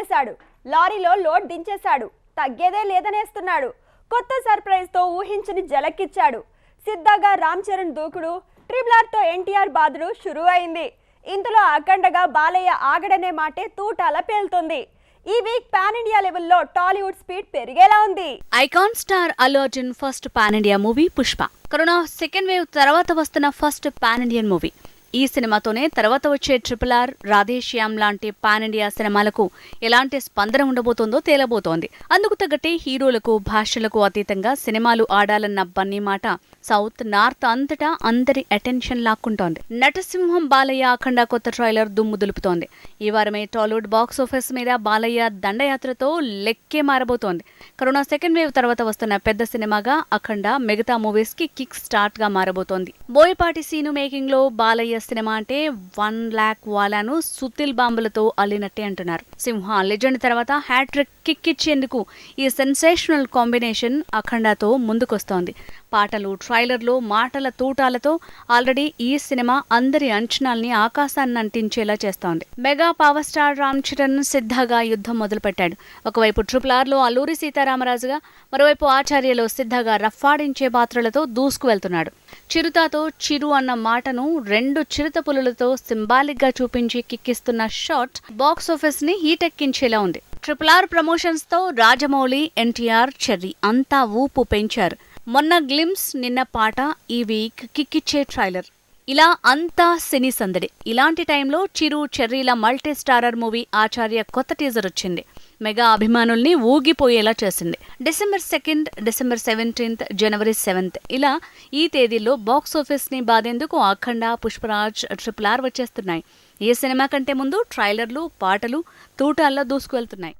వచ్చేశాడు లారీలో లోడ్ దించేశాడు. తగ్గేదే లేదనేస్తున్నాడు. కొత్త సర్ప్రైజ్తో ఊహించని జలక్కిచ్చాడు. సిద్ధగా రామ్ చరణ్ దూకుడు ట్రిపుల్ ఆర్తో ఎన్టీఆర్ బాదుడు షురూ అయింది ఇందులో అఖండగా బాలయ్య ఆగడనే మాటే తూటాల పేలుతుంది. ఈ వీక్ పాన్ ఇండియా లెవెల్లో టాలీవుడ్ స్పీడ్ పెరిగేలా ఉంది. Icon star Allu Arjun first pan India movie Pushpa. Corona second wave తర్వాత వస్తున్న ఫస్ట్ పాన్ ఇండియన్ మూవీ. ఈ సినిమాతోనే తర్వాత వచ్చే ట్రిపుల్ ఆర్ రాధేశ్యామ్ లాంటి పాన్ ఇండియా సినిమాలకు ఎలాంటి స్పందన ఉండబోతోందో తేలబోతోంది. అందుకు తగ్గట్టే హీరోలకు భాషలకు అతీతంగా సినిమాలు ఆడాలన్న బన్నీ మాట సౌత్ నార్త్ అంతటా అందరి అటెన్షన్ లాక్కుంటోంది. నటసింహం బాలయ్య అఖండ కొత్త ట్రైలర్ దుమ్ము దులుపుతోంది. ఈ వారమే టాలీవుడ్ బాక్స్ ఆఫీస్ మీద బాలయ్య దండయాత్రతో లెక్కే మారబోతోంది. కరోనా సెకండ్ వేవ్ తర్వాత వస్తున్న పెద్ద సినిమాగా అఖండ మిగతా మూవీస్కి కిక్ స్టార్ట్గా మారబోతోంది. బోయపాటి సీను మేకింగ్లో బాలయ్య సినిమా అంటే వన్ లాక్ వాలాను సుతిల్ బాంబులతో అల్లినట్టే అంటున్నారు. సింహ లెజెండ్ తర్వాత హ్యాట్రిక్ కిక్ ఇచ్చేందుకు ఈ సెన్సేషనల్ కాంబినేషన్ అఖండతో ముందుకొస్తోంది. పాటలు ట్రైలర్లు మాటల తూటాలతో ఆల్రెడీ ఈ సినిమా అందరి అంచనాల్ని ఆకాశాన్ని అంటించేలా చేస్తోంది. Mega power star Ram Charan సిద్ధగా యుద్ధం మొదలుపెట్టాడు. ఒకవైపు ట్రిపుల్ ఆర్లో అల్లూరి సీతారామరాజుగా మరోవైపు ఆచార్యలో సిద్ధగా రఫాడించే పాత్రలతో దూసుకు వెళ్తున్నాడు. చిరుతతో చిరు అన్న మాటను రెండు చిరుత పులులతో సింబాలిక్గా చూపించి కిక్కిస్తున్న షాట్ బాక్స్ హీటెక్కించేలా ఉంది. ట్రిపుల్ ఆర్ ప్రమోషన్స్తో రాజమౌళి ఎన్టీఆర్ చెర్రీ అంతా ఊపు పెంచారు. మొన్న గ్లిమ్స్ నిన్న పాట ఈ వీక్ కిక్కిచ్చే ట్రైలర్ ఇలా అంతా సినీ సందడి. ఇలాంటి టైంలో చిరు చెర్రీల మల్టీ స్టారర్ మూవీ ఆచార్య కొత్త టీజర్ వచ్చింది. మెగా అభిమానుల్ని ఊగిపోయేలా చేసింది. December second December seventeenth January seventh ఇలా ఈ తేదీల్లో బాక్స్ ఆఫీస్ని బాధేందుకు అఖండ పుష్పరాజ్ ట్రిపుల్ ఆర్ వచ్చేస్తున్నాయి. ఏ సినిమా కంటే ముందు ట్రైలర్లు పాటలు తూటాల్లో దూసుకువెళ్తున్నాయి.